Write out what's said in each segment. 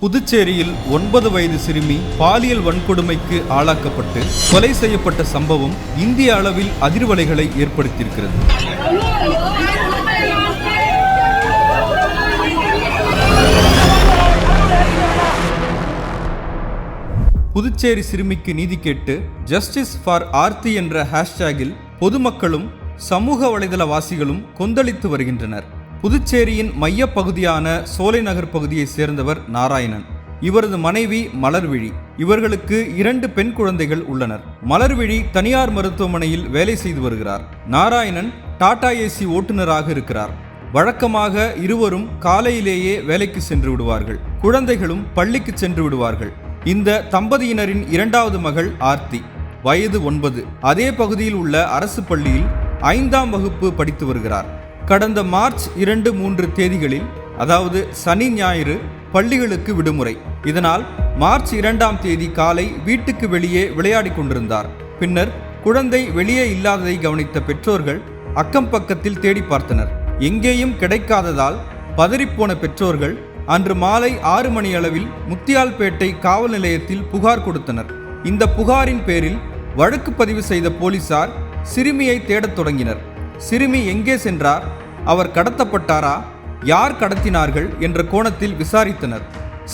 புதுச்சேரியில் ஒன்பது வயது சிறுமி பாலியல் வன்கொடுமைக்கு ஆளாக்கப்பட்டு கொலை செய்யப்பட்ட சம்பவம் இந்திய அளவில் அதிர்வலைகளை ஏற்படுத்தியிருக்கிறது. புதுச்சேரி சிறுமிக்கு நீதி கேட்டு ஜஸ்டிஸ் ஃபார் ஆர்த்தி என்ற ஹேஷ்டேகில் பொதுமக்களும் சமூக வலைதளவாசிகளும் கொந்தளித்து வருகின்றனர். புதுச்சேரியின் மையப் பகுதியான பகுதியைச் சேர்ந்தவர் நாராயணன். இவரது மனைவி மலர்விழி. இவர்களுக்கு இரண்டு பெண் குழந்தைகள் உள்ளனர். மலர்விழி தனியார் மருத்துவமனையில் வேலை செய்து வருகிறார். நாராயணன் டாடா ஏசி ஓட்டுநராக இருக்கிறார். வழக்கமாக இருவரும் காலையிலேயே வேலைக்கு சென்று விடுவார்கள். குழந்தைகளும் பள்ளிக்கு சென்று விடுவார்கள். இந்த தம்பதியினரின் இரண்டாவது மகள் ஆர்த்தி. வயது ஒன்பது. அதே பகுதியில் உள்ள அரசு பள்ளியில் ஐந்தாம் வகுப்பு படித்து வருகிறார். கடந்த மார்ச் இரண்டு மூன்று தேதிகளில் அதாவது சனி ஞாயிறு பள்ளிகளுக்கு விடுமுறை. இதனால் மார்ச் இரண்டாம் தேதி காலை வீட்டுக்கு வெளியே விளையாடிக் கொண்டிருந்தார். பின்னர் குழந்தை வெளியே இல்லாததை கவனித்த பெற்றோர்கள் அக்கம் பக்கத்தில் தேடி பார்த்தனர். எங்கேயும் கிடைக்காததால் பதறிப்போன பெற்றோர்கள் அன்று மாலை ஆறு மணி அளவில் முத்தியால்பேட்டை காவல் நிலையத்தில் புகார் கொடுத்தனர். இந்த புகாரின் பேரில் வழக்கு பதிவு செய்த போலீசார் சிறுமியை தேடத் தொடங்கினர். சிறுமி எங்கே சென்றார்? அவர் கடத்தப்பட்டாரா? யார் கடத்தினார்கள்? என்ற கோணத்தில் விசாரித்தனர்.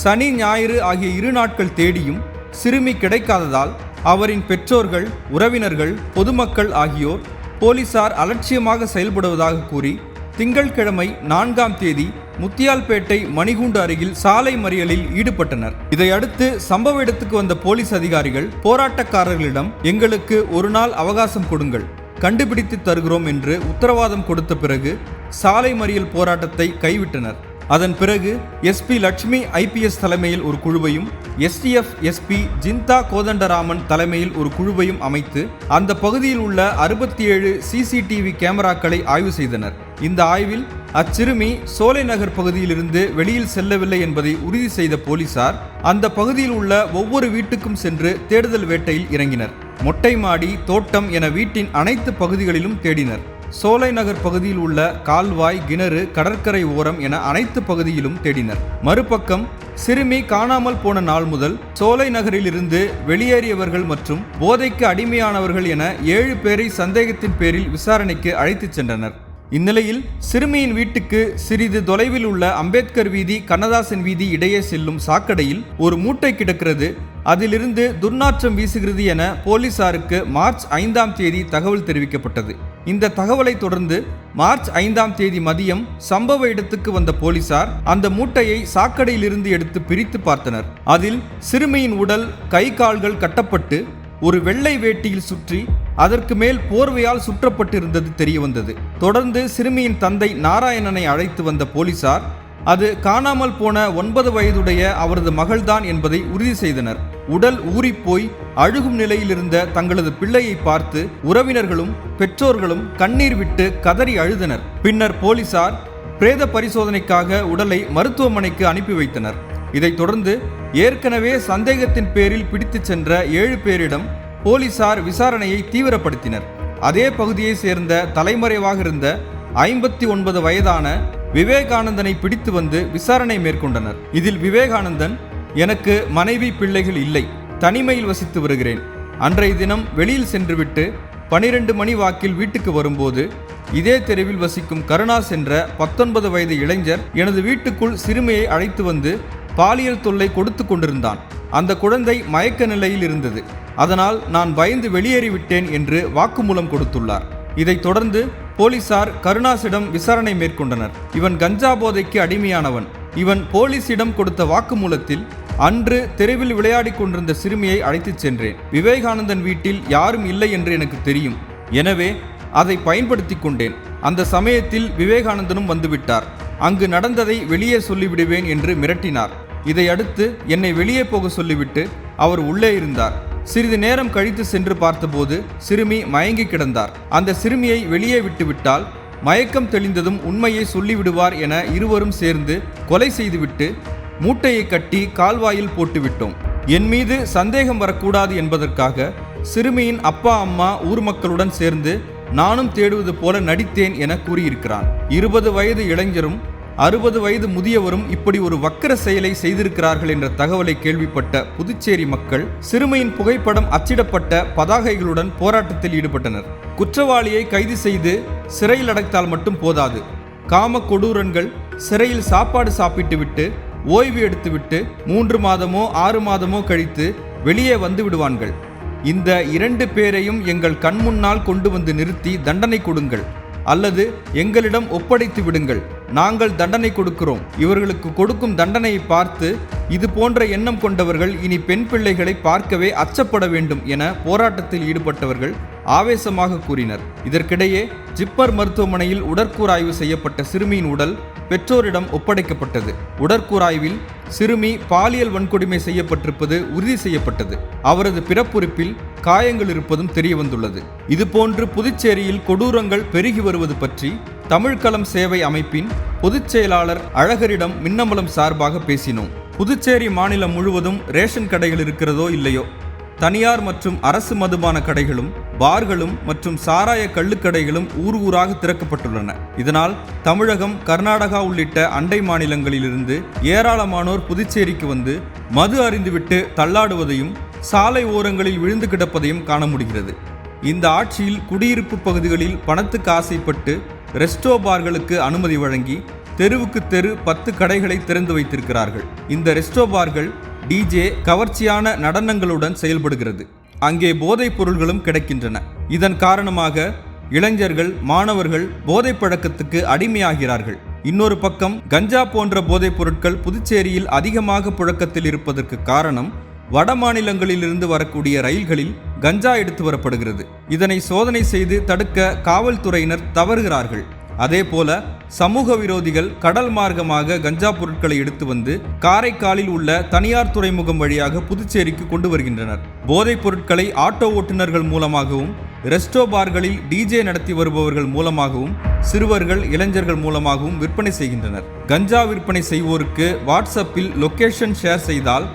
சனி ஞாயிறு ஆகிய இரு நாட்கள் தேடியும் சிறுமி கிடைக்காததால் அவரின் பெற்றோர்கள் உறவினர்கள் பொதுமக்கள் ஆகியோர் போலீசார் அலட்சியமாக செயல்படுவதாக கூறி திங்கட்கிழமை நான்காம் தேதி முத்தியால்பேட்டை மணிகூண்டு அருகில் சாலை மறியலில் ஈடுபட்டனர். இதையடுத்து சம்பவ இடத்துக்கு வந்த போலீஸ் அதிகாரிகள் போராட்டக்காரர்களிடம் எங்களுக்கு ஒரு நாள் அவகாசம் கொடுங்கள். கண்டுபிடித்து தருகிறோம் என்று உத்தரவாதம் கொடுத்த பிறகு சாலை மறியல் போராட்டத்தை கைவிட்டனர். அதன் பிறகு எஸ்பி லட்சுமி ஐபிஎஸ் தலைமையில் ஒரு குழுவையும் எஸ்டிஎஃப் எஸ்பி ஜிந்தா கோதண்டராமன் தலைமையில் ஒரு குழுவையும் அமைத்து அந்த பகுதியில் உள்ள அறுபத்தி ஏழு சிசிடிவி கேமராக்களை ஆய்வு செய்தனர். இந்த ஆய்வில் அச்சிறுமி சோலை நகர் பகுதியிலிருந்து வெளியில் செல்லவில்லை என்பதை உறுதி செய்த போலீசார் அந்த பகுதியில் உள்ள ஒவ்வொரு வீட்டுக்கும் சென்று தேடுதல் வேட்டையில் இறங்கினர். மொட்டை மாடி தோட்டம் என வீட்டின் அனைத்து பகுதிகளிலும் தேடினர். சோலை நகர் பகுதியில் உள்ள கால்வாய் கிணறு கடற்கரை ஓரம் என அனைத்து பகுதியிலும் தேடினர். மறுபக்கம் சிறுமி காணாமல் போன நாள் முதல் சோலை நகரிலிருந்து வெளியேறியவர்கள் மற்றும் போதைக்கு அடிமையானவர்கள் என ஏழு பேரை சந்தேகத்தின் பேரில் விசாரணைக்கு அழைத்துச் சென்றனர். இந்நிலையில் சிறுமியின் வீட்டுக்கு சிறிது தொலைவில் உள்ள அம்பேத்கர் வீதி கண்ணதாசன் வீதி இடையே செல்லும் சாக்கடையில் ஒரு மூட்டை கிடக்கிறது. அதிலிருந்து துர்நாற்றம் வீசுகிறது என போலீசாருக்கு மார்ச் ஐந்தாம் தேதி தகவல் தெரிவிக்கப்பட்டது. இந்த தகவலை தொடர்ந்து மார்ச் ஐந்தாம் தேதி மதியம் சம்பவ இடத்துக்கு வந்த போலீசார் அந்த மூட்டையை சாக்கடையிலிருந்து எடுத்து பிரித்து பார்த்தனர். அதில் சிறுமியின் உடல் கை கால்கள் கட்டப்பட்டு ஒரு வெள்ளை வேட்டியில் சுற்றி அதற்கு மேல் போர்வையால் சுற்றப்பட்டிருந்தது தெரிய வந்தது தொடர்ந்து சிறுமியின் தந்தை நாராயணனை அழைத்து வந்த போலீசார் அது காணாமல் போன ஒன்பது வயதுடைய அவரது மகள்தான் என்பதை உறுதி செய்தனர். உடல் ஊறிப்போய் அழுகும் நிலையில் இருந்த தங்களது பிள்ளையை பார்த்து உறவினர்களும் பெற்றோர்களும் கண்ணீர் விட்டு கதறி அழுதனர். பின்னர் போலீசார் பிரேத பரிசோதனைக்காக உடலை மருத்துவமனைக்கு அனுப்பி வைத்தனர். இதைத் தொடர்ந்து ஏற்கனவே சந்தேகத்தின் பேரில் பிடித்துச் சென்ற ஏழு பேரிடம் போலீசார் விசாரணையை தீவிரப்படுத்தினர். அதே பகுதியை சேர்ந்த தலைமறைவாக இருந்த ஐம்பத்தி ஒன்பது வயதான விவேகானந்தனை பிடித்து வந்து விசாரணை மேற்கொண்டனர். இதில் விவேகானந்தன் எனக்கு மனைவி பிள்ளைகள் இல்லை. தனிமையில் வசித்து வருகிறேன். அன்றைய தினம் வெளியில் சென்றுவிட்டு பனிரெண்டு மணி வாக்கில் வீட்டுக்கு வரும்போது இதே தெருவில் வசிக்கும் கருணா சென்ற பத்தொன்பது வயது இளைஞர் எனது வீட்டுக்குள் சிறுமியை அழைத்து வந்து பாலியல் தொல்லை கொடுத்து கொண்டிருந்தான். அந்த குழந்தை மயக்க நிலையில் இருந்தது. அதனால் நான் பயந்து வெளியேறிவிட்டேன் என்று வாக்குமூலம் கொடுத்துள்ளார். இதைத் தொடர்ந்து போலீசார் கருணாசிடம் விசாரணை மேற்கொண்டனர். இவன் கஞ்சா போதைக்கு அடிமையானவன். இவன் போலீசிடம் கொடுத்த வாக்குமூலத்தில் அன்று தெருவில் விளையாடிக் கொண்டிருந்த சிறுமியை அழைத்துச் சென்றேன். விவேகானந்தன் வீட்டில் யாரும் இல்லை என்று எனக்கு தெரியும். எனவே அதை பயன்படுத்தி கொண்டேன். அந்த சமயத்தில் விவேகானந்தனும் வந்துவிட்டார். அங்கு நடந்ததை வெளியே சொல்லிவிடுவேன் என்று மிரட்டினார். இதையடுத்து என்னை வெளியே போக சொல்லிவிட்டு அவர் உள்ளே இருந்தார். சிறிது நேரம் கழித்து சென்று பார்த்தபோது சிறுமி மயங்கி கிடந்தார். அந்த சிறுமியை வெளியே விட்டுவிட்டால் மயக்கம் தெளிந்ததும் உண்மையை சொல்லிவிடுவார் என இருவரும் சேர்ந்து கொலை செய்துவிட்டு மூட்டையை கட்டி கால்வாயில் போட்டுவிட்டோம். என் மீது சந்தேகம் வரக்கூடாது என்பதற்காக சிறுமியின் அப்பா அம்மா ஊர் மக்களுடன் சேர்ந்து நானும் தேடுவது போல நடித்தேன் என கூறியிருக்கிறான். இருபது வயது இளைஞரும் அறுபது வயது முதியவரும் இப்படி ஒரு வக்கர செயலை செய்திருக்கிறார்கள் என்ற தகவலை கேள்விப்பட்ட புதுச்சேரி மக்கள் சிறுமியின் புகைப்படம் அச்சிடப்பட்ட பதாகைகளுடன் போராட்டத்தில் ஈடுபட்டனர். குற்றவாளியை கைது செய்து சிறையில் அடைத்தால் மட்டும் போதாது. காம கொடூரன்கள் சிறையில் சாப்பாடு சாப்பிட்டுவிட்டு ஓய்வு எடுத்துவிட்டு மூன்று மாதமோ ஆறு மாதமோ கழித்து வெளியே வந்து விடுவான்கள். இந்த இரண்டு பேரையும் எங்கள் கண்முன்னால் கொண்டு வந்து நிறுத்தி தண்டனை கொடுங்கள். அல்லது எங்களிடம் ஒப்படைத்து விடுங்கள். நாங்கள் தண்டனை கொடுக்கிறோம். இவர்களுக்கு கொடுக்கும் தண்டனையை பார்த்து இது போன்ற எண்ணம் கொண்டவர்கள் இனி பெண் பிள்ளைகளை பார்க்கவே அச்சப்பட வேண்டும் என போராட்டத்தில் ஈடுபட்டவர்கள் ஆவேசமாக கூறினர். இதற்கிடையே ஜிப்பர் மருத்துவமனையில் உடற்கூராய்வு செய்யப்பட்ட சிறுமியின் உடல் பெற்றோரிடம் ஒப்படைக்கப்பட்டது. உடற்கூராய்வில் சிறுமி பாலியல் வன்கொடுமை செய்யப்பட்டிருப்பது உறுதி செய்யப்பட்டது. அவரது பிறப்புறுப்பில் காயங்கள் இருப்பதும் தெரியவந்துள்ளது. இதுபோன்று புதுச்சேரியில் கொடூரங்கள் பெருகி வருவது பற்றி தமிழ்களம் சேவை அமைப்பின் பொதுச் செயலாளர் அழகரிடம் மின்னம்பலம் சார்பாக பேசினோம். புதுச்சேரி மாநிலம் முழுவதும் ரேஷன் கடைகள் இருக்கிறதோ இல்லையோ? தனியார் மற்றும் அரசு மதுபான கடைகளும் பார்களும் மற்றும் சாராய கள்ளுக்கடைகளும் ஊர் ஊராக திறக்கப்பட்டுள்ளன. இதனால் தமிழகம் கர்நாடகா உள்ளிட்ட அண்டை மாநிலங்களிலிருந்து ஏராளமானோர் புதுச்சேரிக்கு வந்து மது அறிந்துவிட்டு தள்ளாடுவதையும் சாலை ஓரங்களில் விழுந்து கிடப்பதையும் காண முடிகிறது. இந்த ஆட்சியில் குடியிருப்பு பகுதிகளில் பணத்துக்கு ஆசைப்பட்டு ரெஸ்டோ பார்களுக்கு அனுமதி வழங்கி தெருவுக்கு தெரு பத்து கடைகளை திறந்து வைத்திருக்கிறார்கள். இந்த ரெஸ்டோ பார்கள் டிஜே கவர்ச்சியான நடனங்களுடன் செயல்படுகிறது. அங்கே போதைப் பொருள்களும் கிடைக்கின்றன. இதன் காரணமாக இளைஞர்கள் மாணவர்கள் போதைப் பழக்கத்துக்கு அடிமையாகிறார்கள். இன்னொரு பக்கம் கஞ்சா போன்ற போதைப் பொருட்கள் புதுச்சேரியில் அதிகமாக புழக்கத்தில் இருப்பதற்கு காரணம் வட மாநிலங்களிலிருந்து வரக்கூடிய ரயில்களில் கஞ்சா எடுத்து வரப்படுகிறது. இதனை சோதனை செய்து தடுக்க காவல்துறையினர் தவறுகிறார்கள். அதேபோல சமூக விரோதிகள் கடல் மார்க்கமாக கஞ்சா பொருட்களை எடுத்து வந்து காரைக்காலில் உள்ள தனியார் துறைமுகம் வழியாக புதுச்சேரிக்கு கொண்டு வருகின்றனர். போதைப் பொருட்களை ஆட்டோ ஓட்டுநர்கள் மூலமாகவும் ரெஸ்டோ பார்களில் டிஜே நடத்தி வருபவர்கள் மூலமாகவும் சிறுவர்கள் இளைஞர்கள் மூலமாகவும் விற்பனை செய்கின்றனர். கஞ்சா விற்பனை செய்வோருக்கு வாட்ஸ்அப்பில் லொக்கேஷன் ஷேர் செய்தால்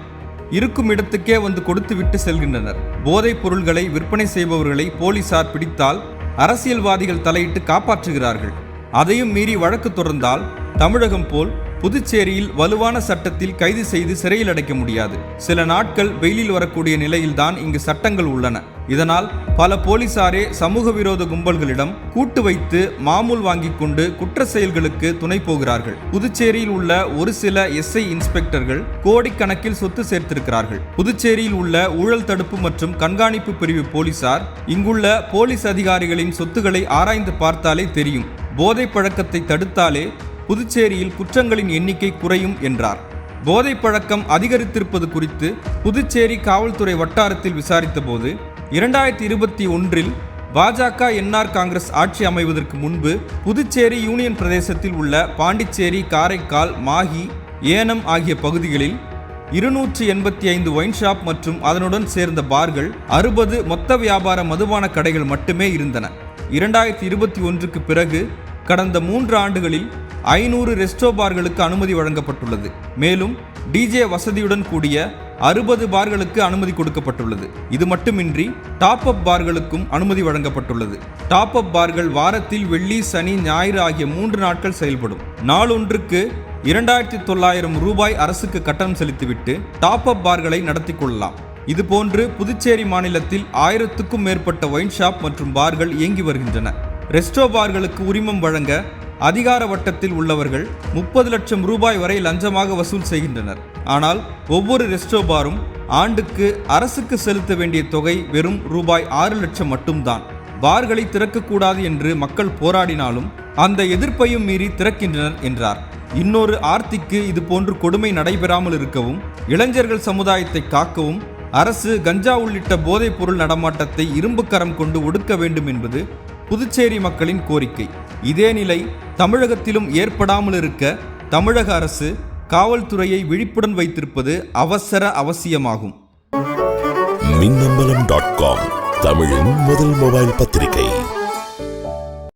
இருக்கும் இடத்துக்கே வந்து கொடுத்துவிட்டு செல்கின்றனர். போதைப் பொருள்களை விற்பனை செய்பவர்களை போலீசார் பிடித்தால் அரசியல்வாதிகள் தலையிட்டு காப்பாற்றுகிறார்கள். அதையும் மீறி வழக்கு தொடர்ந்தால் தமிழகம் போல் புதுச்சேரியில் வலுவான சட்டத்தில் கைது செய்து சிறையில் அடைக்க முடியாது. சில நாட்கள் வெயிலில் வரக்கூடிய நிலையில்தான் இங்கு சட்டங்கள் உள்ளன. இதனால் பல போலீசாரே சமூக விரோத கும்பல்களிடம் கூட்டு வைத்து மாமூல் வாங்கிக் கொண்டு குற்ற செயல்களுக்கு துணை போகிறார்கள். புதுச்சேரியில் உள்ள ஒரு சில எஸ்ஐ இன்ஸ்பெக்டர்கள் கோடிக்கணக்கில் சொத்து சேர்த்திருக்கிறார்கள். புதுச்சேரியில் உள்ள ஊழல் தடுப்பு மற்றும் கண்காணிப்பு பிரிவு போலீசார் இங்குள்ள போலீஸ் அதிகாரிகளின் சொத்துக்களை ஆராய்ந்து பார்த்தாலே தெரியும். போதை பழக்கத்தை தடுத்தாலே புதுச்சேரியில் குற்றங்களின் எண்ணிக்கை குறையும் என்றார். போதை பழக்கம் அதிகரித்திருப்பது குறித்து புதுச்சேரி காவல்துறை வட்டாரத்தில் விசாரித்தபோது இரண்டாயிரத்தி இருபத்தி ஒன்றில் பாஜக என்ஆர் காங்கிரஸ் ஆட்சி அமைவதற்கு முன்பு புதுச்சேரி யூனியன் பிரதேசத்தில் உள்ள பாண்டிச்சேரி காரைக்கால் மாஹி ஏனம் ஆகிய பகுதிகளில் இருநூற்றி எண்பத்தி ஐந்து ஒயின் ஷாப் மற்றும் அதனுடன் சேர்ந்த பார்கள் அறுபது மொத்த வியாபார மதுபான கடைகள் மட்டுமே இருந்தன. இரண்டாயிரத்தி இருபத்தி ஒன்றுக்கு பிறகு கடந்த மூன்று ஆண்டுகளில் ஐநூறு ரெஸ்டோ பார்களுக்கு அனுமதி வழங்கப்பட்டுள்ளது. மேலும் டிஜே வசதியுடன் கூடிய அறுபது பார்களுக்கு அனுமதி கொடுக்கப்பட்டுள்ளது. இது மட்டுமின்றி டாப் அப் பார்களுக்கும் அனுமதி வழங்கப்பட்டுள்ளது. டாப் அப் பார்கள் வாரத்தில் வெள்ளி சனி ஞாயிறு ஆகிய மூன்று நாட்கள் செயல்படும். நாளொன்றுக்கு இரண்டாயிரத்தி தொள்ளாயிரம் ரூபாய் அரசுக்கு கட்டணம் செலுத்திவிட்டு டாப் அப் பார்களை நடத்தி கொள்ளலாம். இதுபோன்று புதுச்சேரி மாநிலத்தில் ஆயிரத்துக்கும் மேற்பட்ட ஒயின் ஷாப் மற்றும் பார்கள் இயங்கி வருகின்றன. ரெஸ்டோ பார்களுக்கு உரிமம் வழங்க அதிகார வட்டத்தில் உள்ளவர்கள் முப்பது லட்சம் ரூபாய் வரை லஞ்சமாக வசூல் செய்கின்றனர். ஆனால் ஒவ்வொரு ரெஸ்டோ பாரும் ஆண்டுக்கு அரசுக்கு செலுத்த வேண்டிய தொகை வெறும் ரூபாய் ஆறு லட்சம் மட்டும்தான். பார்களை திறக்கக்கூடாது என்று மக்கள் போராடினாலும் அந்த எதிர்ப்பையும் மீறி திறக்கின்றனர் என்றார். இன்னொரு ஆர்த்திக்கு இது போன்று கொடுமை நடைபெறாமல் இருக்கவும் இளைஞர்கள் சமுதாயத்தை காக்கவும் அரசு கஞ்சா உள்ளிட்ட போதைப் பொருள் நடமாட்டத்தை இரும்புக்கரம் கொண்டு ஒடுக்க வேண்டும் என்பது புதுச்சேரி மக்களின் கோரிக்கை. இதே நிலை தமிழகத்திலும் ஏற்படாமல் இருக்க தமிழக அரசு காவல்துறையை விழிப்புடன் வைத்திருப்பது அவசர அவசியமாகும். மின்னம்பலம் டாட் காம் தமிழின் முதல் மொபைல் பத்திரிகை.